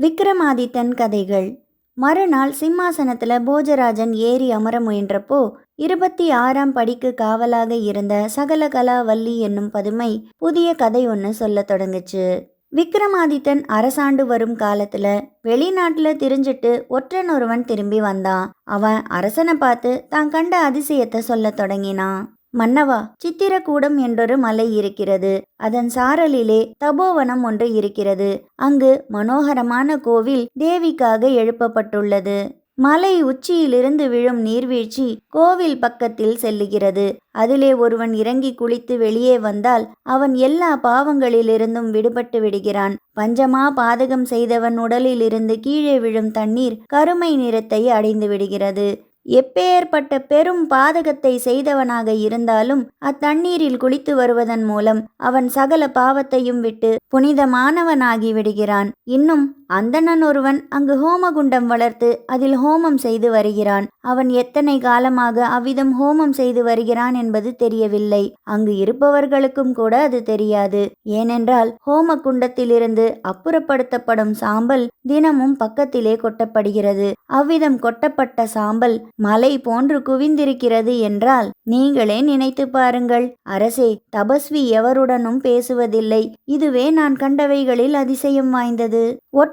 விக்ரமாதித்தன் கதைகள். மறுநாள் சிம்மாசனத்தில் போஜராஜன் ஏறி அமர முயன்றப்போ இருபத்தி ஆறாம் படிக்கு காவலாக இருந்த சகலகலா வள்ளி என்னும் பதுமை புதிய கதை ஒன்று சொல்லத் தொடங்குச்சு. விக்ரமாதித்தன் அரசாண்டு வரும் காலத்துல வெளிநாட்டுல திரிஞ்சிட்டு ஒற்றன் ஒருவன் திரும்பி வந்தான். அவன் அரசனை பார்த்து தான் கண்ட அதிசயத்தை சொல்லத் தொடங்கினான். மன்னவா சித்திரக்கூடம் என்றொரு மலை இருக்கிறது. அதன் சாரலிலே தபோவனம் ஒன்று இருக்கிறது. அங்கு மனோகரமான கோவில் தேவிக்காக எழுப்பப்பட்டுள்ளது. மலை உச்சியிலிருந்து விழும் நீர்வீழ்ச்சி கோவில் பக்கத்தில் செல்லுகிறது. அதிலே ஒருவன் இறங்கி குளித்து வெளியே வந்தால் அவன் எல்லா பாவங்களிலிருந்தும் விடுபட்டு விடுகிறான். பஞ்சமா பாதகம் செய்தவன் உடலிலிருந்து கீழே விழும் தண்ணீர் கருமை நிறத்தை அடைந்து விடுகிறது. எப்பேற்பட்ட பெரும் பாதகத்தை செய்தவனாக இருந்தாலும் அத்தண்ணீரில் குளித்து வருவதன் மூலம் அவன் சகல பாவத்தையும் விட்டு புனிதமானவனாகி விடுகிறான். இன்னும் அந்தணன் ஒருவன் அங்கு ஹோமகுண்டம் வளர்த்து அதில் ஹோமம் செய்து வருகிறான். அவன் எத்தனை காலமாக அவ்விதம் ஹோமம் செய்து வருகிறான் என்பது தெரியவில்லை. அங்கு இருப்பவர்களுக்கும் கூட அது தெரியாது. ஏனென்றால் ஹோம குண்டத்திலிருந்து அப்புறப்படுத்தப்படும் சாம்பல் தினமும் பக்கத்திலே கொட்டப்படுகிறது. அவ்விதம் கொட்டப்பட்ட சாம்பல் மலை போன்று குவிந்திருக்கிறது என்றால் நீங்களே நினைத்து பாருங்கள். அரசே தபஸ்வி எவருடனும் பேசுவதில்லை. இதுவே நான் கண்டவைகளில் அதிசயம் வாய்ந்தது.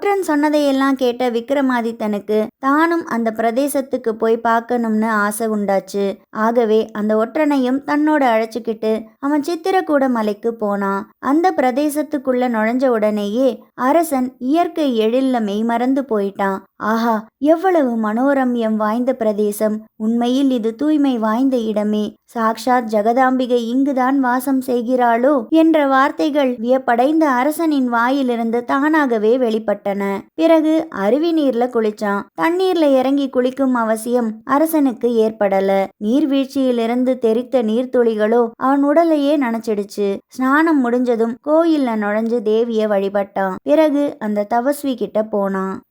ஒற்றன் சொன்னதையெல்லாம் கேட்ட விக்ரமாதித்தனுக்கு தானும் அந்த பிரதேசத்துக்கு போய் பார்க்கணும்னு ஆசை உண்டாச்சு. ஆகவே அந்த ஒற்றனையும் தன்னோட அழைச்சிக்கிட்டு அவன் சித்திரக்கூட மலைக்கு போனான். அந்த பிரதேசத்துக்குள்ள நுழைஞ்ச உடனேயே அரசன் இயற்கை எழில்ல மெய்மறந்து போயிட்டான். ஆஹா எவ்வளவு மனோரம்யம் வாய்ந்த பிரதேசம். உண்மையில் இது தூய்மை வாய்ந்த இடமே. சாக்ஷாத் ஜெகதாம்பிகை இங்குதான் வாசம் செய்கிறாளோ என்ற வார்த்தைகள் வியப்படைந்த அரசனின் வாயிலிருந்து தானாகவே வெளிப்பட்டன. பிறகு அருவி நீர்ல குளிச்சான். தண்ணீர்ல இறங்கி குளிக்கும் அவசியம் அரசனுக்கு ஏற்படல. நீர்வீழ்ச்சியிலிருந்து தெரித்த நீர்த்துளிகளோ அவன் உடலையே நனைச்சிடுச்சு. ஸ்நானம் முடிஞ்சதும் கோயில்ல நுழைஞ்சு தேவிய வழிபட்டான். பிறகு அந்த தவஸ்வி கிட்ட போனான்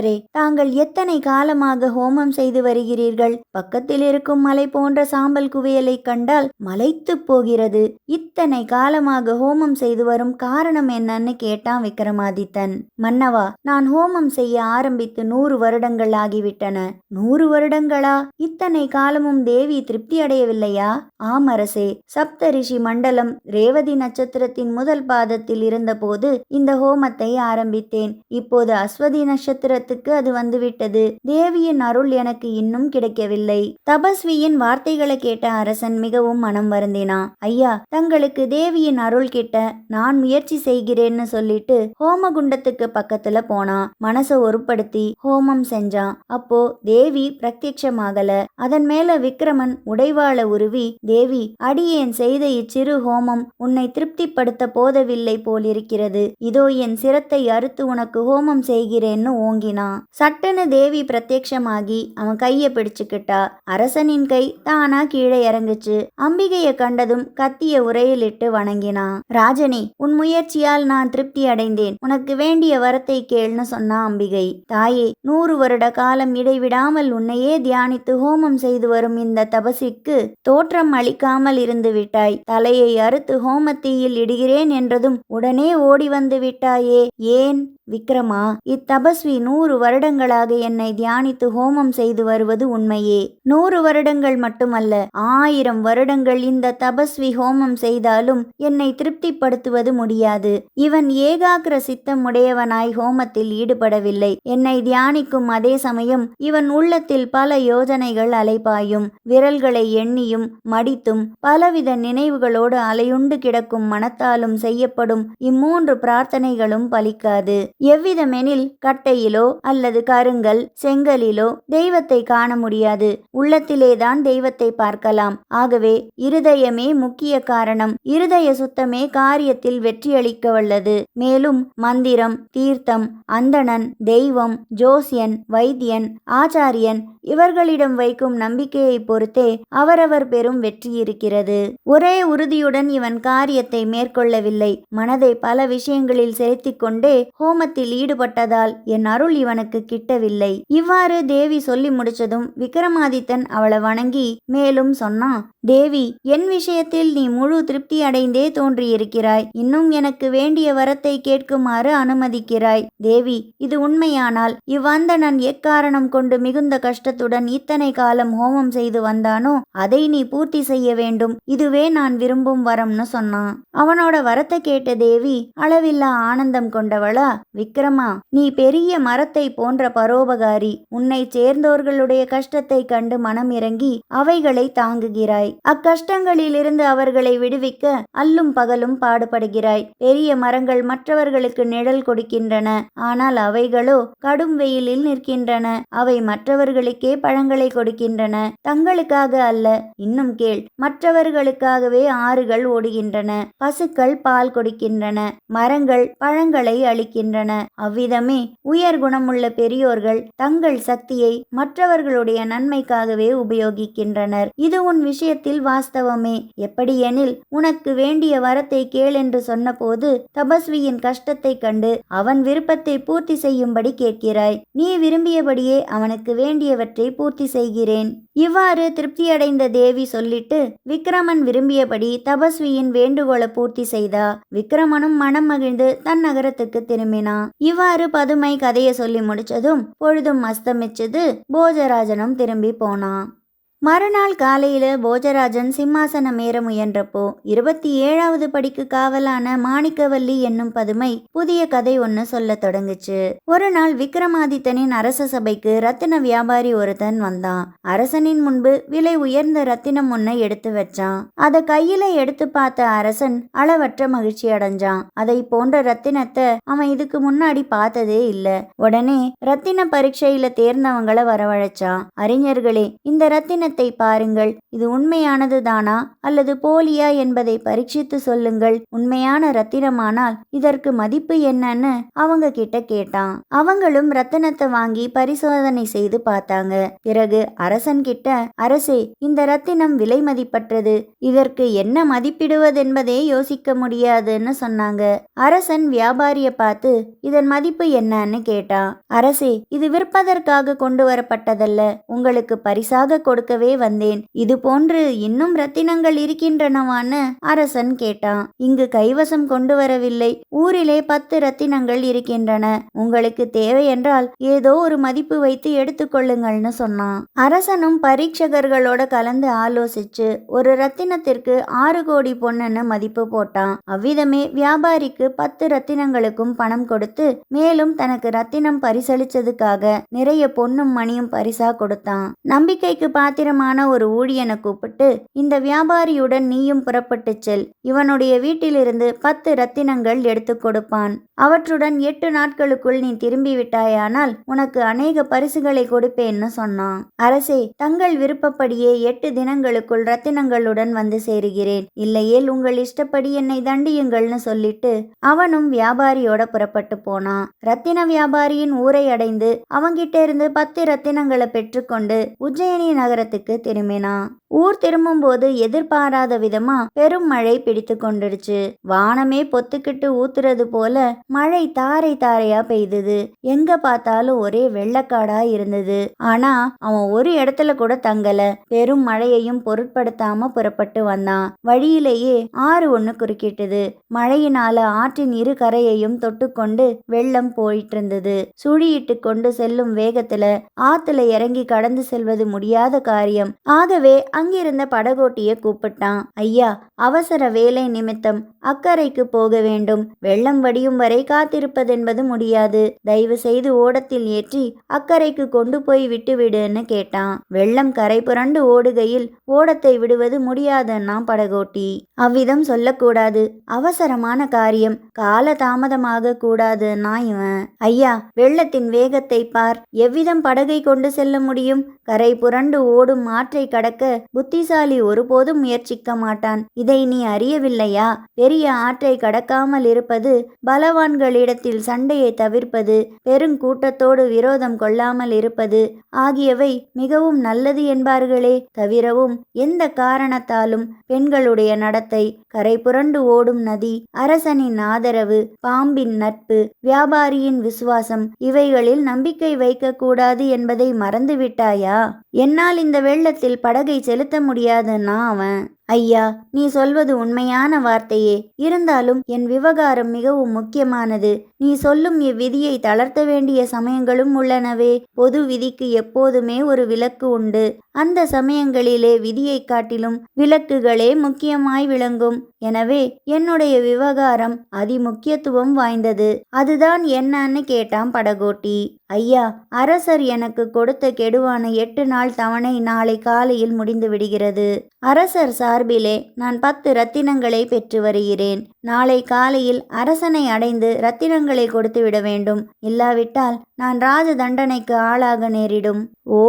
தவசிரேஷ்டரே தாங்கள் எத்தனை காலமாக ஹோமம் செய்து வருகிறீர்கள்? பக்கத்தில் இருக்கும் மலை போன்ற சாம்பல் குவியலை கண்டால் மலைத்து போகிறது. இத்தனை காலமாக ஹோமம் செய்து வரும் காரணம் என்னன்னு கேட்டான் விக்ரமாதித்தன் மன்னவா நான் ஹோமம் செய்ய ஆரம்பித்து நூறு வருடங்கள் ஆகிவிட்டன. நூறு வருடங்களா? இத்தனை காலமும் தேவி திருப்தி அடையவில்லையா? ஆம் அரசே சப்த ரிஷி மண்டலம் ரேவதி நட்சத்திரத்தின் முதல் பாதத்தில் இருந்தபோது இந்த ஹோமத்தை ஆரம்பித்தேன். இப்போது அஸ்வதி நட்சத்திர நட்சத்திரத்துக்கு அது வந்துவிட்டது. தேவியின் அருள் எனக்கு இன்னும் கிடைக்கவில்லை. தபஸ்வியின் வார்த்தைகளை கேட்ட அரசன் மிகவும் மனம் வருந்தினான் ஐயா தங்களுக்கு தேவியின் அருள் கிட்ட நான் முயற்சி செய்கிறேன்னு சொல்லிட்டு ஹோமகுண்டத்துக்கு பக்கத்துல போனான் மனசை ஒருப்படுத்தி ஹோமம் செஞ்சான். அப்போ தேவி பிரத்யட்சமாகல. அதன் மேல விக்ரமன் உடைவாள உருவி தேவி அடியேன் செய்த இச்சிறு ஹோமம் உன்னை திருப்திப்படுத்த போதவில்லை போலிருக்கிறது. இதோ என் சிரத்தை அறுத்து உனக்கு ஹோமம் செய்கிறேன்னு ஓங்கி ஓங்கினான் சட்டுன்னு தேவி பிரத்யட்சமாகி அவன் கைய பிடிச்சுக்கிட்டா. அரசனின் கை தானா கீழே இறங்குச்சு. அம்பிகைய கண்டதும் கத்திய உரையிலிட்டு வணங்கினான் ராஜனே உன் முயற்சியால் நான் திருப்தி அடைந்தேன். உனக்கு வேண்டிய வரத்தை கேள்னு சொன்னா அம்பிகை. தாயே நூறு வருட காலம் இடைவிடாமல் உன்னையே தியானித்து ஹோமம் செய்து வரும் இந்த தபசிக்கு தோற்றம் அளிக்காமல் இருந்து விட்டாய். தலையை அறுத்து ஹோமத்தீயில் இடுகிறேன் என்றதும் உடனே ஓடி வந்து விட்டாயே. ஏன்? விக்ரமா இத்தபஸ்வி நூறு நூறு வருடங்களாக என்னை தியானித்து ஹோமம் செய்து வருவது உண்மையே. நூறு வருடங்கள் மட்டுமல்ல ஆயிரம் வருடங்கள் இந்த தபஸ்வி ஹோமம் செய்தாலும் என்னை திருப்திப்படுத்துவது முடியாது. இவன் ஏகாகிர சித்தம் உடையவனாய் ஹோமத்தில் ஈடுபடவில்லை. என்னை தியானிக்கும் அதே சமயம் இவன் உள்ளத்தில் பல யோஜனைகள் அலைபாயும் விரல்களை எண்ணியும் மடித்தும் பலவித நினைவுகளோடு அலையுண்டு கிடக்கும் மனத்தாலும் செய்யப்படும் இம்மூன்று பிரார்த்தனைகளும் பலிக்காது. எவ்விதமெனில் கட்டையிலோ அல்லது கருங்கல் செங்கலிலோ தெய்வத்தை காண முடியாது. உள்ளத்திலேதான் தெய்வத்தை பார்க்கலாம். ஆகவே இருதயமே முக்கிய காரணம். இருதய சுத்தமே காரியத்தில் வெற்றியளிக்க வல்லது மேலும் மந்திரம் தீர்த்தம் அந்தணன் தெய்வம் ஜோசியன் வைத்தியன் ஆச்சாரியன் இவர்களிடம் வைக்கும் நம்பிக்கையை பொறுத்தே அவரவர் பெரும் வெற்றி இருக்கிறது. ஒரே உறுதியுடன் இவன் காரியத்தை மேற்கொள்ளவில்லை. மனதை பல விஷயங்களில் செலுத்திக் கொண்டே ஹோமத்தில் ஈடுபட்டதால் என் அருள் இவனுக்கு கிட்டவில்லை. இவ்வாறு தேவி சொல்லி முடிச்சதும் விக்ரமாதித்தன் அவளை வணங்கி மேலும் சொன்னான் தேவி என் விஷயத்தில் நீ முழு திருப்தி அடைந்தே தோன்றியிருக்கிறாய். இன்னும் எனக்கு வேண்டிய வரத்தை கேட்குமாறு அனுமதிக்கிறாய். தேவி இது உண்மையானால் இவ்வந்தணன் எக்காரணம் கொண்டு மிகுந்த கஷ்டத்துடன் இத்தனை காலம் ஹோமம் செய்து வந்தானோ அதை நீ பூர்த்தி செய்ய வேண்டும். இதுவே நான் விரும்பும் வரம்னு சொன்னான் அவனோட வரத்தை கேட்ட தேவி அளவில்லா ஆனந்தம் கொண்டவளா விக்ரமா நீ பெரிய மரத்தை போன்ற பரோபகாரி உன்னை சேர்ந்தோர்களுடைய கஷ்டத்தை கண்டு மனம் இறங்கி அவைகளை தாங்குகிறாய். அக்கஷ்டங்களிலிருந்து அவர்களை விடுவிக்க அல்லும் பகலும் பாடுபடுகிறாய். பெரிய மரங்கள் மற்றவர்களுக்கு நிழல் கொடுக்கின்றன ஆனால் அவைகளோ கடும் வெயிலில் நிற்கின்றன. அவை மற்றவர்களுக்கே பழங்களை கொடுக்கின்றன. தங்களுக்காக அல்ல இன்னும் கேள் மற்றவர்களுக்காகவே ஆறுகள் ஓடுகின்றன பசுக்கள் பால் கொடுக்கின்றன மரங்கள் பழங்களை அளிக்கின்றன அவ்விதமே உயர்குணம் குணமுள்ள பெரியோர்கள் தங்கள் சக்தியை மற்றவர்களுடைய நன்மைக்காகவே உபயோகிக்கின்றனர். இது உன் விஷயத்தில் வாஸ்தவமே. எப்படியெனில் உனக்கு வேண்டிய வரத்தை கேள் என்று சொன்னபோது தபஸ்வியின் கஷ்டத்தைக் கண்டு அவன் விருப்பத்தை பூர்த்தி செய்யும்படி கேட்கிறாய். நீ விரும்பியபடியே அவனுக்கு வேண்டியவற்றை பூர்த்தி செய்கிறேன். இவ்வாறு திருப்தியடைந்த தேவி சொல்லிட்டு விக்ரமன் விரும்பியபடி தபஸ்வியின் வேண்டுகோளை பூர்த்தி செய்தா. விக்ரமனும் மனம் மகிழ்ந்து தன் நகரத்துக்கு திரும்பினான். இவ்வாறு பதுமை கதையை சொல்லி முடிச்சதும் பொழுதும் அஸ்தமிச்சது போஜராஜனும் திரும்பி போனான். மறுநாள் காலையில போஜராஜன் சிம்மாசனம் ஏற முயன்றப்போ இருபத்தி ஏழாவது படிக்கு காவலான மாணிக்கவல்லி என்னும் பதுமை புதிய கதை ஒன்று சொல்ல தொடங்குச்சு. ஒரு நாள் விக்ரமாதித்தனின் அரச சபைக்கு ரத்தின வியாபாரி ஒருத்தன் வந்தான். அரசனின் முன்பு விலை உயர்ந்த ரத்தினம் ஒன்றை எடுத்து வச்சான். அத கையில எடுத்து பார்த்த அரசன் அளவற்ற மகிழ்ச்சி அடைஞ்சான். அதை போன்ற ரத்தினத்தை அவன் இதுக்கு முன்னாடி பார்த்ததே இல்ல. உடனே ரத்தின பரீட்சையில தேர்ந்தவங்களை வரவழைச்சான். அறிஞர்களே இந்த ரத்தின ரத்தினத்தை பாருங்கள். இது உண்மையானது தானா? அல்லது போலியா என்பதை பரீட்சித்து சொல்லுங்கள். உண்மையான ரத்தினமானால் இதற்கு மதிப்பு என்னன்னு அவங்க கிட்ட கேட்டான். அவங்களும் ரத்தினத்தை வாங்கி பரிசோதனை செய்து பார்த்தாங்க. பிறகு அரசன் கிட்ட அரசே இந்த ரத்தினம் விலை மதிப்பற்றது. இதற்கு என்ன மதிப்பிடுவதென்பதே யோசிக்க முடியாதுன்னு சொன்னாங்க. அரசன் வியாபாரிய பார்த்து இதன் மதிப்பு என்னன்னு கேட்டான். அரசே இது விற்பதற்காக கொண்டு வரப்பட்டதல்ல. உங்களுக்கு பரிசாக கொடுக்க பார்க்கவே வந்தேன். இது போன்று இன்னும் ரத்தினங்கள் இருக்கின்றனவான்னு அரசன் கேட்டான். இங்கு கைவசம் கொண்டு வரவில்லை. ஊரிலே பத்து ரத்தினங்கள் இருக்கின்றன. உங்களுக்கு தேவை என்றால் ஏதோ ஒரு மதிப்பு வைத்து எடுத்துக்கொள்ளுங்கள்னு சொன்னான். அரசனும் பரீட்சகர்களோட கலந்து ஆலோசிச்சு ஒரு ரத்தினத்திற்கு ஆறு கோடி பொண்ணுன்னு மதிப்பு போட்டான். அவ்விதமே வியாபாரிக்கு பத்து ரத்தினங்களுக்கும் பணம் கொடுத்து மேலும் தனக்கு ரத்தினம் பரிசளிச்சதுக்காக நிறைய பொண்ணும் மணியும் பரிசா கொடுத்தான். நம்பிக்கைக்கு பாத்திரம் தீவிரமான ஒரு ஊழியனை கூப்பிட்டு இந்த வியாபாரியுடன் நீயும் புறப்பட்டு செல். இவனுடைய வீட்டிலிருந்து பத்து ரத்தினங்கள் எடுத்து கொடுப்பான். அவற்றுடன் எட்டு நாட்களுக்குள் நீ திரும்பி விட்டாயானால் உனக்கு அநேக பரிசுகளை கொடுப்பேன்னு சொன்னான். அரசே தங்கள் விருப்பப்படியே எட்டு தினங்களுக்குள் ரத்தினங்களுடன் வந்து சேருகிறேன். இல்லையேல் உங்கள் இஷ்டப்படி என்னை தண்டியுங்கள்னு சொல்லிட்டு அவனும் வியாபாரியோட புறப்பட்டு போனான். ரத்தின வியாபாரியின் ஊரை அடைந்து அவங்கிட்ட இருந்து பத்து ரத்தினங்களை பெற்றுக்கொண்டு உஜ்ஜயினி நகரத்துக்கு வீட்டுக்கு திரும்பினான் ஊர் திரும்பும்போது எதிர்பாராத விதமா பெரும் மழை பிடித்து கொண்டுடுச்சு. வானமே பொத்துக்கிட்டு ஊத்துறது போல மழை தாரை தாரையா பெய்தது. எங்க பார்த்தாலும் ஒரே வெள்ளக்காடா இருந்தது. ஆனா அவன் ஒரு இடத்துல கூட தங்கல. பெரும் மழையையும் பொருட்படுத்தாம புறப்பட்டு வந்தான். வழியிலேயே ஆறு ஒண்ணு குறுக்கிட்டது. மழையினால ஆற்றின் இரு கரையையும் தொட்டுக்கொண்டு வெள்ளம் போயிட்டு இருந்தது சுழியிட்டு கொண்டு செல்லும் வேகத்துல ஆத்துல இறங்கி கடந்து செல்வது முடியாத காரியம் காரியம் ஆகவே அங்கிருந்த படகோட்டியை கூப்பிட்டான். ஐயா அவசர வேலை நிமித்தம் அக்கறைக்கு போக வேண்டும். வெள்ளம் வடியும் வரை காத்திருப்பதென்பது முடியாது. தயவு செய்து ஓடத்தில் ஏற்றி அக்கறைக்கு கொண்டு போய் விட்டுவிடுன்னு கேட்டான். வெள்ளம் கரை புரண்டு ஓடுகையில் ஓடத்தை விடுவது முடியாதுன்னா படகோட்டி. அவ்விதம் சொல்லக்கூடாது. அவசரமான காரியம். கால தாமதமாக கூடாதுன்னா இவன். ஐயா வெள்ளத்தின் வேகத்தை பார். எவ்விதம் படகை கொண்டு செல்ல முடியும்? கரை புரண்டு ஓடும் ஆற்றை கடக்க புத்திசாலி ஒருபோதும் முயற்சிக்க மாட்டான். இதை நீ அறியவில்லையா? பெரிய ஆற்றை கடக்காமல் இருப்பது பலவான்களிடத்தில் சண்டையை தவிர்ப்பது பெருங்கூட்டத்தோடு விரோதம் கொள்ளாமல் இருப்பது ஆகியவை மிகவும் நல்லது என்பார்களே தவிரவும் எந்த காரணத்தாலும் பெண்களுடைய நடத்தை கரை புரண்டு ஓடும் நதி அரசனின் ஆதரவு பாம்பின் நட்பு வியாபாரியின் விசுவாசம் இவைகளில் நம்பிக்கை வைக்கக்கூடாது என்பதை மறந்துவிட்டாயா? என்னால் இந்த வெள்ளத்தில் படகை செலுத்த முடியாதுன்னா அவன் ஐயா நீ சொல்வது உண்மையான வார்த்தையே. இருந்தாலும் என் விவகாரம் மிகவும் முக்கியமானது. நீ சொல்லும் இவ்விதியை தளர்த்த வேண்டிய சமயங்களும் உள்ளனவே. பொது விதிக்கு எப்போதுமே ஒரு விலக்கு உண்டு. அந்த சமயங்களிலே விதியைக் காட்டிலும் விலக்குகளே முக்கியமாய் விளங்கும். எனவே என்னுடைய விவகாரம் அதிமுக்கியத்துவம் வாய்ந்தது. அதுதான் என்னன்னு கேட்டான் படகோட்டி. ஐயா அரசர் எனக்கு கொடுத்த கெடுவான எட்டு நாள் தவணை நாளை காலையில் முடிந்து விடுகிறது. அரசர் சார் சார்பிலே நான் பத்து ரத்தினங்களை பெற்று வருகிறேன். நாளை காலையில் அரசனை அடைந்து ரத்தினங்களை கொடுத்து விட வேண்டும். இல்லாவிட்டால் நான் ராஜ தண்டனைக்கு ஆளாக நேரிடும். ஓ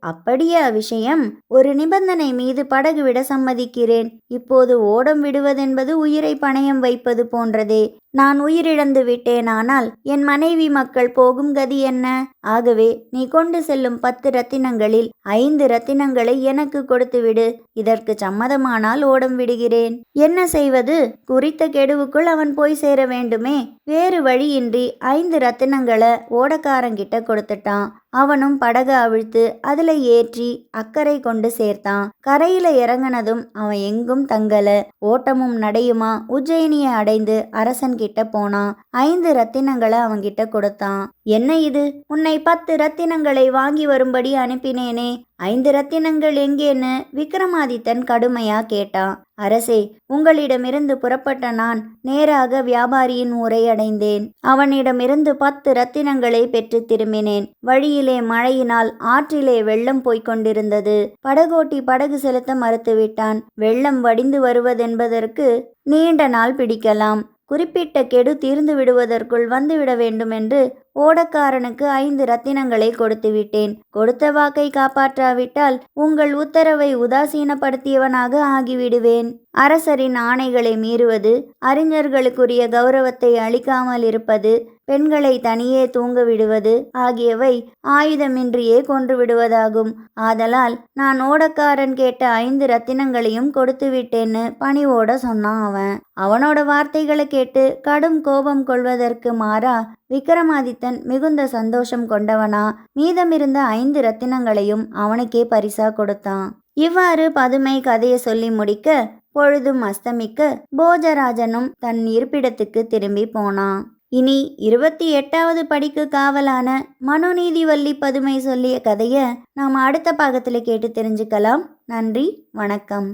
அப்படியா விஷயம். ஒரு நிபந்தனை மீது படகு விட சம்மதிக்கிறேன். இப்போது ஓடம் விடுவதென்பது உயிரை பணயம் வைப்பது போன்றதே. நான் உயிரிழந்து விட்டேனானால் என் மனைவி மக்கள் போகும் கதி என்ன? ஆகவே நீ கொண்டு செல்லும் பத்து ரத்தினங்களில் ஐந்து ரத்தினங்களை எனக்கு கொடுத்துவிடு. இதற்கு சம்மதமானால் ஓடம் விடுகிறேன். என்ன செய்வது? குறித்த கெடுவுக்குள் அவன் போய் சேர வேண்டுமே. வேறு வழியின்றி ஐந்து ரத்தினங்களை ஓடக்காரங்கிட்ட கொடுத்துட்டான். அவனும் படகு அவிழ்த்து அதுல ஏற்றி அக்கறை கொண்டு சேர்த்தான். கரையில இறங்கினதும் அவன் எங்கும் தங்கல. ஓட்டமும் நடையுமா? உஜ்ஜயினியை அடைந்து அரசன்கிட்ட போனான். ஐந்து ரத்தினங்களை அவன்கிட்ட கொடுத்தான். என்ன இது? உன்னை பத்து ரத்தினங்களை வாங்கி வரும்படி அனுப்பினேனே. ஐந்து ரத்தினங்கள் எங்கேன்னு? விக்ரமாதித்தன் கடுமையா கேட்டான் அரசே உங்களிடமிருந்து புறப்பட்ட நான் நேராக வியாபாரியின் ஊரை அடைந்தேன். அவனிடமிருந்து பத்து ரத்தினங்களை பெற்று திரும்பினேன். வழியிலே மழையினால் ஆற்றிலே வெள்ளம் போய்க் கொண்டிருந்தது. படகோட்டி படகு செலுத்த மறுத்துவிட்டான். வெள்ளம் வடிந்து வருவதென்பதற்கு நீண்ட நாள் பிடிக்கலாம். குறிப்பிட்ட கெடு தீர்ந்து விடுவதற்குள் வந்துவிட வேண்டுமென்று ஓடக்காரனுக்கு ஐந்து ரத்தினங்களை கொடுத்துவிட்டேன். கொடுத்த வாக்கை காப்பாற்றாவிட்டால் உங்கள் உத்தரவை உதாசீனப்படுத்தியவனாக ஆகிவிடுவேன். அரசரின் ஆணைகளை மீறுவது அறிஞர்களுக்குரிய கௌரவத்தை அளிக்காமல் இருப்பது பெண்களை தனியே தூங்க விடுவது ஆகியவை ஆயுதமின்றியே கொன்று விடுவதாகும் ஆதலால் நான் ஓடக்காரன் கேட்ட ஐந்து ரத்தினங்களையும் கொடுத்து விட்டேன்னு பணிவோட சொன்னான் அவன். அவனோட வார்த்தைகளை கேட்டு கடும் கோபம் கொள்வதற்கு மாறா விக்ரமாதித்தன் மிகுந்த சந்தோஷம் கொண்டவனா. மீதமிருந்த ஐந்து ரத்தினங்களையும் அவனுக்கே பரிசா கொடுத்தான். இவ்வாறு பதுமை கதையை சொல்லி முடிக்க பொழுதும் அஸ்தமிக்க போஜராஜனும் தன் இருப்பிடத்துக்கு திரும்பி போனான். இனி இருபத்தி எட்டாவது படிக்கு காவலான மனுநீதிவல்லி பதுமை சொல்லிய கதையை நாம் அடுத்த பாகத்தில் கேட்டு தெரிஞ்சுக்கலாம். நன்றி வணக்கம்.